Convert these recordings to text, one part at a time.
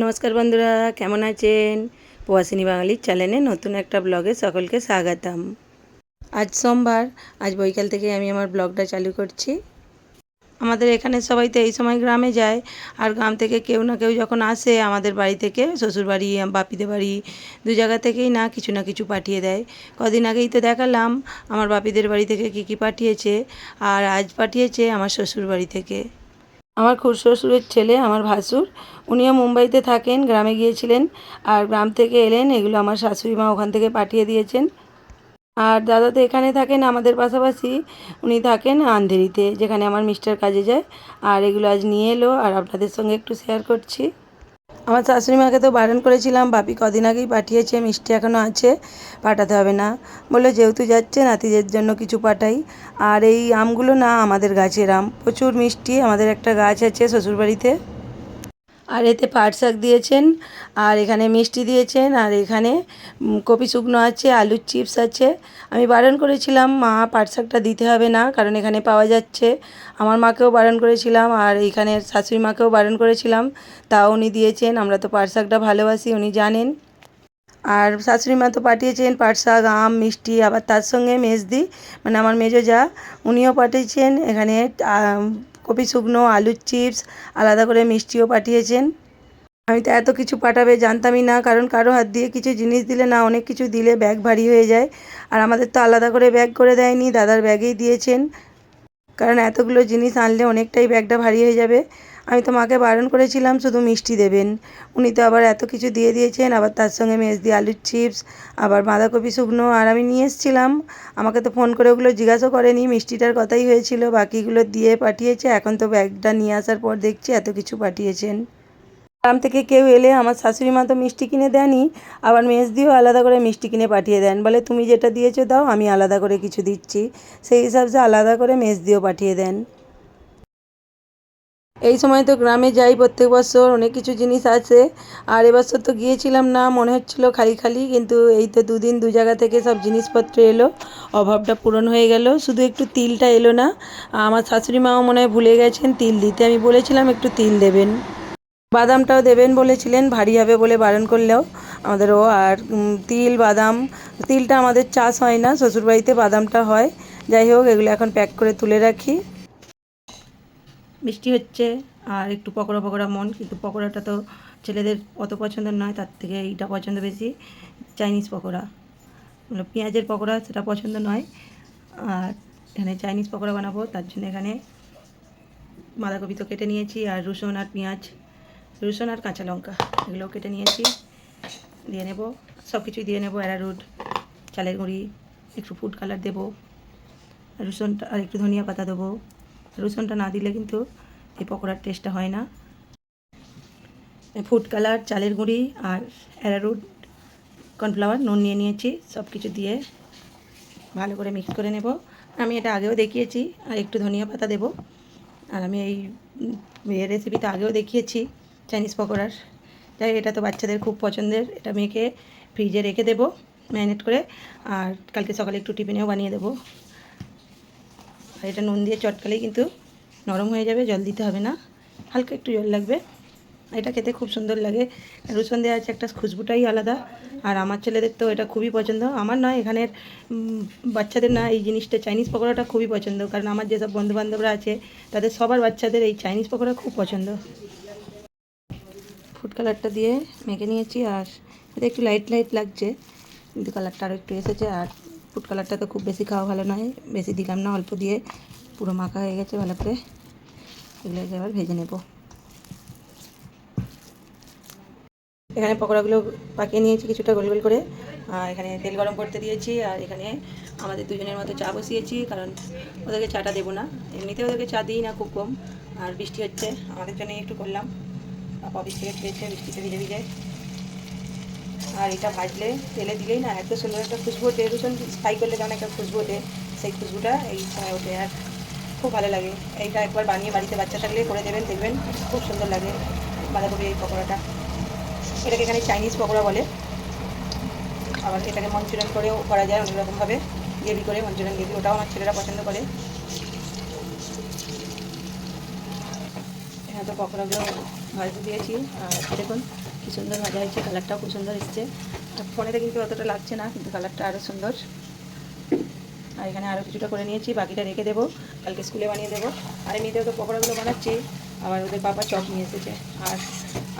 নমস্কার বন্ধুরা, কেমন আছেন? প্রবাসিনী বাঙালির চ্যানেলে নতুন একটা ব্লগে সকলকে স্বাগতম। আজ সোমবার, আজ বৈকাল থেকে আমি আমার ব্লগটা চালু করছি। আমাদের এখানে সবাই তো এই সময় গ্রামে যায়, আর গ্রাম থেকে কেউ না কেউ যখন আসে, আমাদের বাড়ি থেকে, শ্বশুরবাড়ি, বাপিদের বাড়ি, দু জায়গা থেকেই না কিছু না কিছু পাঠিয়ে দেয়। কদিন আগেই তো দেখালাম, আমার বাপিদের বাড়ি থেকে কী কী পাঠিয়েছে, আর আজ পাঠিয়েছে আমার শ্বশুর বাড়ি থেকে। আমার খুড়শ্বশুরের ছেলে, আমার ভাসুর। উনিও মুম্বাইতে থাকেন, গ্রামে গিয়েছিলেন আর গ্রাম থেকে এলেন, এগুলো আমার শাশুড়ি মা ওখান থেকে পাঠিয়ে দিয়েছেন। আর দাদা তো এখানে থাকেন, আমাদের পাশাপাশি উনি থাকেন আন্ধেরিতে, যেখানে আমার মিস্টার কাজে যায়। আর এগুলো আজ নিয়ে এলো, আর আপনাদের সঙ্গে একটু শেয়ার করছি। আমার শাশুড়ি মাকে তো বারণ করেছিলাম, বাপি কদিন আগেই পাঠিয়েছে, মিষ্টি এখনও আছে, পাঠাতে হবে না। বলল, যেহেতু যাচ্ছে, নাতিদের জন্য কিছু পাঠাই। আর এই আমগুলো না আমাদের গাছের আম, প্রচুর মিষ্টি, আমাদের একটা গাছ আছে শ্বশুরবাড়িতে। আর এতে পাট শাক দিয়েছেন, আর এখানে মিষ্টি দিয়েছেন, আর এখানে কপি শুকনো আছে, আলুর চিপস আছে। আমি বারণ করেছিলাম, মা, পাট শাকটা দিতে হবে না, কারণ এখানে পাওয়া যাচ্ছে। আমার মাকেও বারণ করেছিলাম, আর এইখানে শাশুড়ি মাকেও বারণ করেছিলাম। তাও উনি দিয়েছেন, আমরা তো পাট শাকটা ভালোবাসি, উনি জানেন। আর শাশুড়ি মা তো পাঠিয়েছেন পাট শাক, আম, মিষ্টি, আবার তার সঙ্গে মেজদি মানে আমার মেজো যা, উনিও পাঠিয়েছেন। এখানে কপি শুকনো, আলুর চিপস, আলাদা করে মিষ্টিও পাঠিয়েছেন। আমি তো এত কিছু পাঠাবে জানতামই না, কারণ কারও হাত দিয়ে কিছু জিনিস দিলে না, অনেক কিছু দিলে ব্যাগ ভারী হয়ে যায়। আর আমাদের তো আলাদা করে ব্যাগ করে দেয়নি, দাদার ব্যাগেই দিয়েছেন। কারণ এতগুলো জিনিস আনলে অনেকটাই ব্যাগটা ভারী হয়ে যাবে। আমি তো মাকে বারণ করেছিলাম, শুধু মিষ্টি দেবেন। উনি তো আবার এত কিছু দিয়ে দিয়েছেন, আবার তার সঙ্গে মেজদি আলুর চিপস, আবার বাঁধাকপি শুকনো আর আমি নিয়ে এসেছিলাম। আমাকে তো ফোন করে ওগুলো জিজ্ঞাসাও করেনি, মিষ্টিটার কথাই হয়েছিল, বাকিগুলো দিয়ে পাঠিয়েছে। এখন তো ব্যাগটা নিয়ে আসার পর দেখছি এত কিছু পাঠিয়েছেন। গ্রাম থেকে কেউ এলে আমার শাশুড়ি মা তো মিষ্টি কিনে দেয়নি, আবার মেজদিও আলাদা করে মিষ্টি কিনে পাঠিয়ে দেন। বলে, তুমি যেটা দিয়েছ দাও, আমি আলাদা করে কিছু দিচ্ছি। সেই হিসাবে আলাদা করে মেজদিও পাঠিয়ে দেন। এই সময় তো গ্রামে যাই প্রত্যেক বছর, অনেক কিছু জিনিস আছে। আর এবছর তো গিয়েছিলাম না, মনে হচ্ছিল খালি খালি, কিন্তু এই তো দুদিন দু জায়গা থেকে সব জিনিসপত্র এলো, অভাবটা পূরণ হয়ে গেল। শুধু একটু তিলটা এলো না, আমার শাশুড়ি মাও মনে হয় ভুলে গেছেন, তিল দিতে। আমি বলেছিলাম একটু তিল দেবেন। বাদামটাও দেবেন বলেছিলেন, ভারী হবে বলে বারণ করলেও আমাদেরও। আর তিল, বাদাম, তিলটা আমাদের চাষ হয় না, শ্বশুরবাড়িতে বাদামটা হয়। যাই হোক, এগুলো এখন প্যাক করে তুলে রাখি। মিষ্টি হচ্ছে, আর একটু পকোড়া পকোড়া মন, কিন্তু পকোড়াটা তো ছেলেদের অত পছন্দের নয়, তার থেকে এইটা পছন্দ বেশি, চাইনিজ পকোড়া। মানে পেঁয়াজের পকোড়া সেটা পছন্দ নয়, আর এখানে চাইনিজ পকোড়া বানাবো, তার জন্য এখানে বাঁধাকপি তো কেটে নিয়েছি, আর রসুন আর পেঁয়াজ, রসুন আর কাঁচা লঙ্কা, এগুলোও কেটে নিয়েছি, দিয়ে নেব সব কিছুই দিয়ে নেব অ্যারারুট চালের গুঁড়ি, একটু ফুড কালার দেবো, রসুনটা আর একটু ধনিয়া পাতা দেবো রসুনটা না দিলে কিন্তু এই পকোড়ার টেস্টটা হয় না। ফুড কালার চালের গুঁড়ি আর অ্যারারুট কর্নফ্লাওয়ার নুন নিয়ে নিয়েছি সব কিছু দিয়ে ভালো করে মিক্স করে নেব। আমি এটা আগেও দেখিয়েছি, আর একটু ধনিয়া পাতা দেবো। আর আমি এই রেসিপিটা আগেও দেখিয়েছি চাইনিজ পকোড়ার। যাই এটা তো বাচ্চাদের খুব পছন্দের। এটা মেয়েকে ফ্রিজে রেখে দেবো ম্যারিনেট করে, আর কালকে সকালে একটু টিফিনেও বানিয়ে দেবো। আর এটা নুন দিয়ে চটকালেই কিন্তু নরম হয়ে যাবে, জল দিতে হবে না। হালকা একটু জল লাগবে। এটা খেতে খুব সুন্দর লাগে। রসুন দেওয়া আছে একটা, খুশবুটাই আলাদা। আর আমার ছেলেদের তো এটা খুবই পছন্দ। আমার নয়, এখানের বাচ্চাদের না, এই জিনিসটা, চাইনিজ পকোড়াটা খুবই পছন্দ। কারণ আমার যেসব বন্ধুবান্ধবরা আছে, তাদের সবার বাচ্চাদের এই চাইনিজ পকোড়া খুব পছন্দ। ফুড কালারটা দিয়ে মেখে নিয়েছি, আর এটা একটু লাইট লাইট লাগছে। কিন্তু কালারটা আরও একটু এসেছে, আর ফুড কালারটা তো খুব বেশি খাওয়া ভালো নয়। বেশি দিলাম না, অল্প দিয়ে পুরো মাখা হয়ে গেছে ভালো করে। এগুলোকে এবার ভেজে নেব। এখানে পকোড়াগুলো পাকিয়ে নিয়েছি কিছুটা গোল গোল করে। আর এখানে তেল গরম করতে দিয়েছি। আর এখানে আমাদের দুজনের মতো চা বসিয়েছি, কারণ ওদেরকে চাটা দেবো না। এমনিতে ওদেরকে চা দিই না খুব কম। আর বৃষ্টি হচ্ছে, আমাদের জন্যই একটু করলাম। পাপা বিস্কিট খেয়েছে, বৃষ্টিতে ভিজে ভিজে। আর এটা ভাজলে তেলে দিলেই না, এত সুন্দর একটা খুশবু ওঠে। রসুন ফ্রাই করলে যেমন একটা খুশবু ওঠে, সেই খুশবুটা এই সময় ওঠে আর খুব ভালো লাগে। এইটা একবার বানিয়ে বাড়িতে বাচ্চা থাকলে করে দেবেন, দেখবেন খুব সুন্দর লাগে বাঁধাকপি এই পকোড়াটা। এটাকে এখানে চাইনিজ পকোড়া বলে। আবার এটাকে মঞ্চুরিয়ান করেও করা যায় অনেক রকমভাবে, গ্রেভি করে মঞ্চুরিয়ান গ্রেভি, ওটাও আমার ছেলেরা পছন্দ করে। এখানে তো পকোড়াগুলো ভাজতে দিয়েছি। আর দেখুন, কি সুন্দর ভাজা হয়েছে কালারটাও খুব সুন্দর এসছে। আর ফোনেতে কিন্তু অতটা লাগছে না, কিন্তু কালারটা আরও সুন্দর। আর এখানে আরও কিছুটা করে নিয়েছি, বাকিটা রেখে দেবো। কালকে স্কুলে বানিয়ে দেবো। আর এমনিতেও তো পকোড়াগুলো বানাচ্ছি, আবার ওদের বাবা চপ নিয়ে এসেছে। আর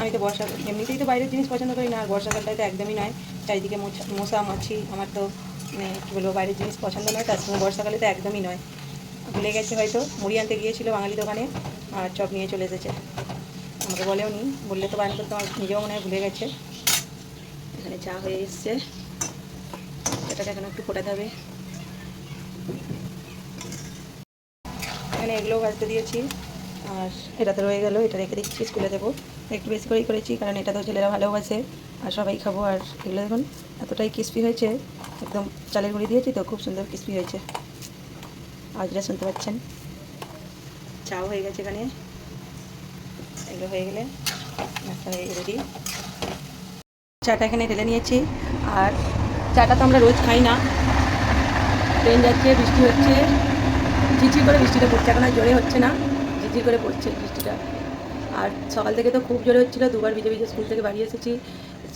আমি তো বর্ষাকাল এমনিতেই তো বাইরের জিনিস পছন্দ করি না, আর বর্ষাকালটায় তো একদমই নয়। চারিদিকে মশা, মাছি, আমার তো মানে কী বলব, বাইরের জিনিস পছন্দ নয়, তার সঙ্গে বর্ষাকালে তো একদমই নয়। ভুলে গেছে হয়তো, মুড়ি আনতে গিয়েছিল বাঙালি দোকানে, আর চপ নিয়ে চলে এসেছে। আমাকে বলেও নি। বললে তো বারণ করতে আমার নিজেও মনে হয় ভুলে গেছে। এখানে চা হয়ে এসছে। এটাকে এখন একটু ফোটাতে হবে। এখানে এগুলোও ভাজতে দিয়েছি। আর এটা তো রয়ে গেলো, এটা রেখে দিচ্ছি, স্কুলে দেবো। একটু বেশি করেই করেছি, কারণ এটা তো ছেলেরা ভালোবাসে। আর সবাই খাব। আর এগুলো দেখুন, এতটাই ক্রিস্পি হয়েছে। একদম চালের গুঁড়ি দিয়েছি তো, খুব সুন্দর ক্রিস্পি হয়েছে। আওয়াজটা শুনতে পাচ্ছেন। চাও হয়ে গেছে এখানে। এগুলো হয়ে গেলে নাস্তা হয়ে দিই চাটা এখানে ঢেলে নিয়েছি। আর চাটা তো আমরা রোজ খাই না। ট্রেন যাচ্ছে, বৃষ্টি হচ্ছে ঝিঝি করে বৃষ্টিটা পড়ছে। এখন আর জোরে হচ্ছে না ঝিঝি করে পড়ছে বৃষ্টিটা। আর সকাল থেকে তো খুব জোরে হচ্ছিল, দুবার ভিজে ভিজে স্কুল থেকে বাড়ি এসেছি।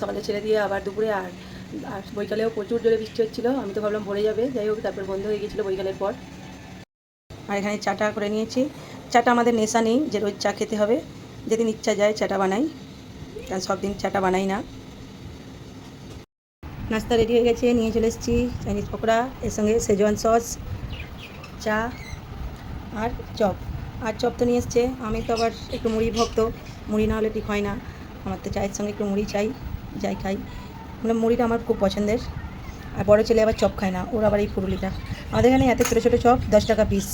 সকালে ছেড়ে দিয়ে আবার দুপুরে আর আর বৈকালেও প্রচুর জোরে বৃষ্টি হচ্ছিল। আমি তো ভাবলাম ভরে যাবে, যাই হোক, তারপর বন্ধ হয়ে গেছিল বৈকালের পর। আর এখানে চাটা করে নিয়েছি। চাটা আমাদের নেশা নেই যে রোজ চা খেতে হবে। যেদিন ইচ্ছা যায় চাটা বানাই। কারণ সব দিন চাটা বানাই না। নাস্তা রেডি হয়ে গেছে, নিয়ে চলে এসেছি চাইনিজ পকোড়া, এর সঙ্গে সেজওয়ান সস চা আর চপ। আর চপ তো নিয়ে এসছে। আমি তো আবার একটু মুড়ি ভক্ত। মুড়ি না হলে ঠিক হয় না। আমার তো চায়ের সঙ্গে একটু মুড়ি চাই, যাই খাই। মানে মুড়িটা আমার খুব পছন্দের। আর বড় ছেলে আবার চপ খায় না। ওর আবার এই পুরুলিটা আমাদের এখানে এত ছোটো ছোটো চপ, দশ টাকা পিস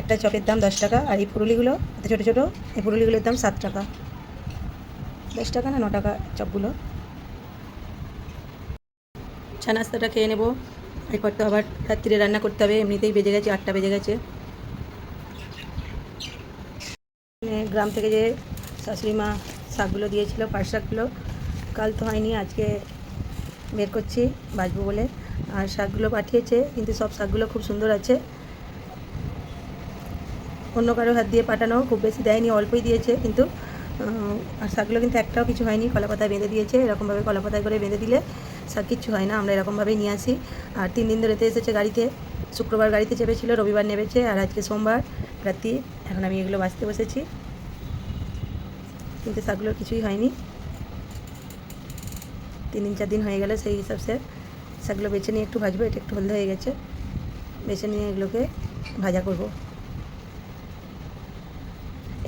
একটা চপের দাম দশ টাকা আর এই পুরুলিগুলো, এত ছোটো ছোটো, এই পুরুলিগুলোর দাম সাত টাকা। দশ টাকা না ন টাকা চপগুলো? চা নাস্তাটা খেয়ে নেব। এরপর তো আবার রাত্রিরে রান্না করতে হবে, এমনিতেই বেজে গেছে, আটটা বেজে গেছে। গ্রাম থেকে যে শাশুড়ি মা শাকগুলো দিয়েছিল, পাট শাকগুলো, কাল তো হয়নি, আজকে বের করছি, বাঁচবো বলে। আর শাকগুলো পাঠিয়েছে, কিন্তু সব শাকগুলো খুব সুন্দর আছে। অন্য কারও হাত দিয়ে পাঠানো খুব বেশি দেয়নি, অল্পই দিয়েছে, কিন্তু আর শাকগুলো কিন্তু একটাও কিছু হয়নি কলা পাতায় বেঁধে দিয়েছে, এরকমভাবে কলা পাতায় করে বেঁধে দিলে শাক কিচ্ছু হয় না, আমরা এরকমভাবেই নিয়ে আসি। আর তিন দিন ধরেতে এসেছে গাড়িতে, শুক্রবার গাড়িতে চেপেছিল, রবিবার নেমেছে, আর আজকে সোমবার রাত্রি এখন আমি এগুলো বাঁচতে বসেছি। কিন্তু শাকগুলোর কিছুই হয়নি। তিন দিন, চার দিন হয়ে গেলে সেই হিসাবসে শাকগুলো বেছে নিয়ে একটু ভাজবো, এটা একটু হলদে হয়ে গেছে। বেছে নিয়ে এগুলোকে ভাজা করব।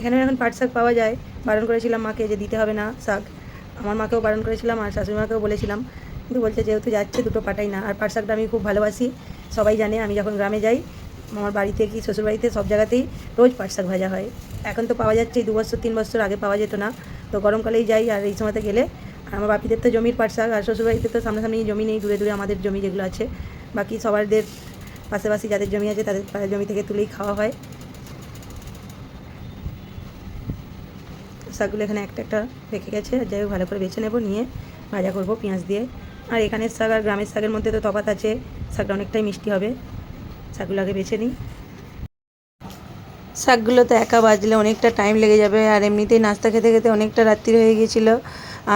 এখানে এখন পাট শাক পাওয়া যায়। বারণ করেছিলাম মাকে যে দিতে হবে না শাক। আমার মাকেও বারণ করেছিলাম আর শাশুড়ি মাকেও বলেছিলাম। কিন্তু বলছে যেহেতু যাচ্ছে দুটো পাটাই না। আর পাট শাকটা আমি খুব ভালোবাসি। সবাই জানে আমি যখন গ্রামে যাই, আমার বাড়িতে কি শ্বশুরবাড়িতে সব জায়গাতেই রোজ পাট শাক ভাজা হয়। এখন তো পাওয়া যাচ্ছে দু বছর তিন বছর আগে পাওয়া যেত না। তো গরমকালেই যাই আর এই সময়তে গেলে। আমার বাপিদের তো জমির পাট শাক, আর শ্বশুরবাড়িতে তো সামনাসামনি জমি নেই, দূরে দূরে আমাদের জমি যেগুলো আছে। বাকি সবারদের পাশাপাশি যাদের জমি আছে, তাদের জমি থেকে তুলেই খাওয়া হয়। শাকগুলো এখানে একটা একটা রেখে গেছে। যাই হোক, ভালো করে বেছে নেব, নিয়ে ভাজা করব পেঁয়াজ দিয়ে। আর এখানের শাক আর গ্রামের শাকের মধ্যে তো তফাৎ আছে, শাকটা অনেকটাই মিষ্টি হবে। শাকগুলো আগে বেছে নিই। শাকগুলো তো একা বাজলে অনেকটা টাইম লেগে যাবে, আর এমনিতেই নাস্তা খেতে খেতে অনেকটা রাত্রি হয়ে গিয়েছিল।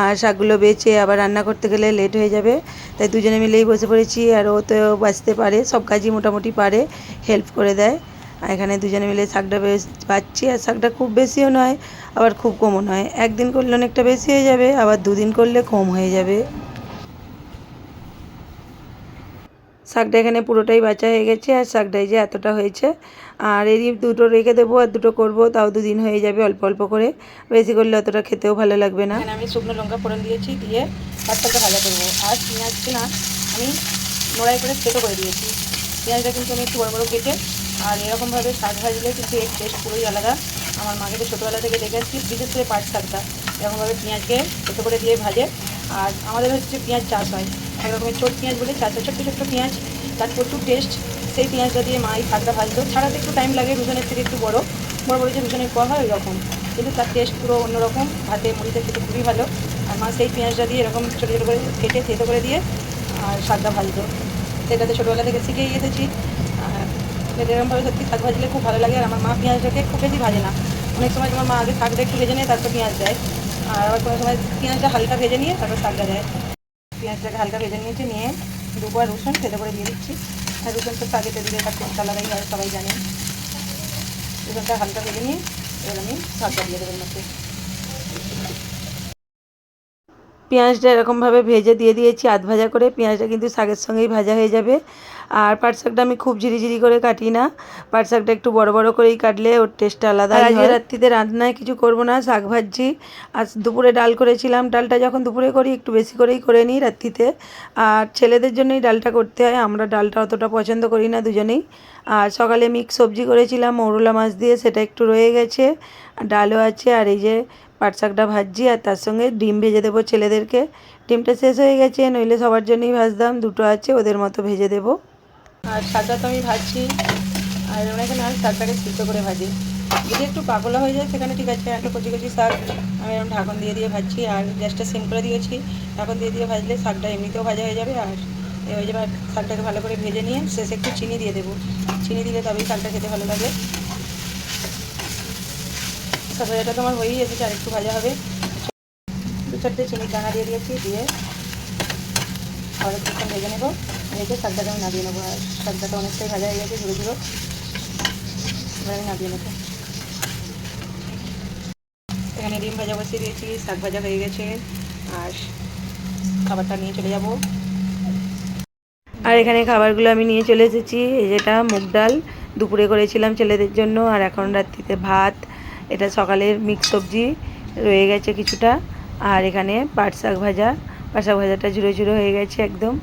আর শাকগুলো বেছে আবার রান্না করতে গেলে লেট হয়ে যাবে, তাই দুজনে মিলেই বসে পড়েছি। আর ও তো বাঁচতে পারে, সব কাজই মোটামুটি পারে হেল্প করে দেয়। এখানে দুজনে মিলে শাকটা বেশ পাচ্ছি, আর শাকটা খুব বেশিও নয়, আবার খুব কমও নয়। একদিন করলে অনেকটা বেশি হয়ে যাবে, আবার দুদিন করলে কম হয়ে যাবে। শাকটা এখানে পুরোটাই বাঁচা হয়ে গেছে, আর শাকটাই যে এতটা হয়েছে, আর এরই দুটো রেখে দেবো আর দুটো করব, তাও দুদিন হয়ে যাবে অল্প অল্প করে। বেশি করলে অতটা খেতেও ভালো লাগবে না। আমি শুকনো লঙ্কা ফোড়ন দিয়েছি, দিয়ে পাঁচটাকে ভালো করব। আর পেঁয়াজকে না আমি মোড়াই করে থেতো করে দিয়েছি। পেঁয়াজটা কিন্তু আমি একটু বড়ো বড়ো কেটে আর এরকমভাবে শাক ভাজলে কিন্তু এর টেস্ট পুরোই আলাদা। আমার মাকে তো ছোটোবেলা থেকে দেখে আসছি বিশেষ করে পাট শাকটা। এরকমভাবে পেঁয়াজকে থেতো করে দিয়ে ভাজে। আর আমাদের হচ্ছে পেঁয়াজ চাষ হয়। এক রকমের ছোট পেঁয়াজ বলে চাষ হয়, ছোট্ট ছোট্ট পেঁয়াজ। তার প্রচুর টেস্ট সেই পেঁয়াজটা দিয়ে মা এই শাকটা ভাজতো। ছাড়াতে একটু টাইম লাগে রুজনের থেকে একটু বড়। বড় বড় যে রুজনের পর হয়, ওইরকম। কিন্তু তার টেস্ট পুরো অন্যরকম। ভাতে মুড়িতে খেতে খুবই ভালো। আর মা সেই পেঁয়াজটা দিয়ে এরকম ছোটো ছোটো করে কেটে থেতো করে দিয়ে আর শাকটা ভাজতো। সেটাতে ছোটোবেলা থেকে শিখেই এসেছি এরকমভাবে সত্যি শাক ভাজলে খুব ভালো লাগে আর আমার মা পেঁয়াজটাকে খুব বেশি ভাজে না। অনেক সময় তোমার মা আগে শাকটা একটু ভেজে নিয়ে, তারপর পেঁয়াজ দেয়। আর আবার কোনো সময় পেঁয়াজটা হালকা ভেজে নিয়ে তারপর শাকটা দেয়। পেঁয়াজটাকে হালকা ভেজে নিয়েছি, নিয়ে দুবার রসুন খেতে করে দিয়ে দিচ্ছি। আর রসুন তো শাকেতে দিলে তার টেস্ট আলাদাই হয়, সবাই জানে। রসুনটা হালকা ভেজে নিয়ে এবার আমি শাকটা দিয়ে দেবেন মধ্যে। পেঁয়াজটা এরকমভাবে ভেজে দিয়ে দিয়েছি, আধ ভাজা করে। পেঁয়াজটা কিন্তু শাকের সঙ্গেই ভাজা হয়ে যাবে। আর পাট শাকটা আমি খুব ঝিরিঝিরি করে কাটি না। পাট শাকটা একটু বড় বড় করেই কাটলে ওর টেস্টটা আলাদা আজকে রাত্রিতে রান্নায় কিছু করব না শাক ভাজছি। আজ দুপুরে ডাল করেছিলাম ডালটা যখন দুপুরে করি একটু বেশি করেই করে নিই রাত্রিতে। আর ছেলেদের জন্যই ডালটা করতে হয় আমরা ডালটা অতটা পছন্দ করি না দুজনেই। আর সকালে মিক্স সবজি করেছিলাম মৌরলা মাছ দিয়ে সেটা একটু রয়ে গেছে। আর ডালও আছে আর এই যে পাট শাকটা ভাজছি আর তার সঙ্গে ডিম ভেজে দেবো ছেলেদেরকে। ডিমটা শেষ হয়ে গেছে নইলে সবার জন্যই ভাজতাম দুটো আছে ওদের মতো ভেজে দেবো। আর শাকটা তো আমি ভাজছি। আর অনেকে না শাকটাকে সিদ্ধ করে ভাজি। যদি একটু পাগলা হয়ে যায়, সেখানে ঠিক আছে। একটা কচি কচি শাক আমি এরকম ঢাকন দিয়ে দিয়ে ভাজছি। আর গ্যাসটা সিম করে দিয়েছি। ঢাকন দিয়ে দিয়ে ভাজলে শাকটা এমনিতেও ভাজা হয়ে যাবে। আর এবার এবার শাকটাকে ভালো করে ভেজে নিয়ে শেষে একটু চিনি দিয়ে দেবো। চিনি দিলে তবেই শাকটা খেতে ভালো লাগে। শাক ভাজাটা তো আমার হয়েই এসেছে, আর একটু ভাজা হবে। দু চারটে চিনির দানা দিয়ে দিয়েছি, দিয়ে আর একটু ভেজে নেব। রেখে শাকটাকে আমি নামিয়ে নেব, আর শাকটাটা অনেকটাই ভাজা হয়ে গেছে ঝুড়ো ঝুড়ো এবার আমি নামিয়ে নেব। এখানে ডিম ভাজা বসিয়ে দিয়েছি, শাক ভাজা হয়ে গেছে, আর খাবারটা নিয়ে চলে যাব। আর এখানে খাবারগুলো আমি নিয়ে চলে এসেছি, এই যেটা মুগ ডাল। দুপুরে করেছিলাম ছেলেদের জন্য, আর এখন রাত্রিতে ভাত। এটা সকালের মিক্স সবজি, রয়ে গেছে কিছুটা। আর এখানে পাট শাক ভাজা, পাট শাক ভাজাটা ঝুড়ো ঝুড়ো হয়ে গেছে একদম।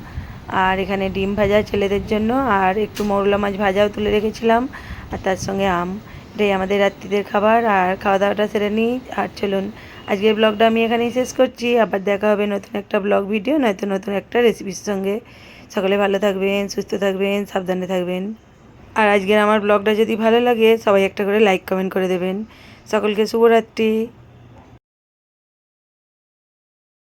আর এখানে ডিম ভাজা ছেলেদের জন্য, আর একটু মরলা মাছ ভাজাও তুলে রেখেছিলাম, আর তার সঙ্গে আম। এটাই আমাদের রাত্রিদের খাবার, আর খাওয়া দাওয়াটা সেরে নিই, আর চলুন, আজকের ব্লগটা আমি এখানেই শেষ করছি। আবার দেখা হবে নতুন একটা ব্লগ ভিডিও, নয়তো নতুন একটা রেসিপির সঙ্গে। সকলে ভালো থাকবেন, সুস্থ থাকবেন, সাবধানে থাকবেন। আর আজকের আমার ব্লগটা যদি ভালো লাগে, সবাই একটা করে লাইক, কমেন্ট করে দেবেন। সকলকে শুভরাত্রি।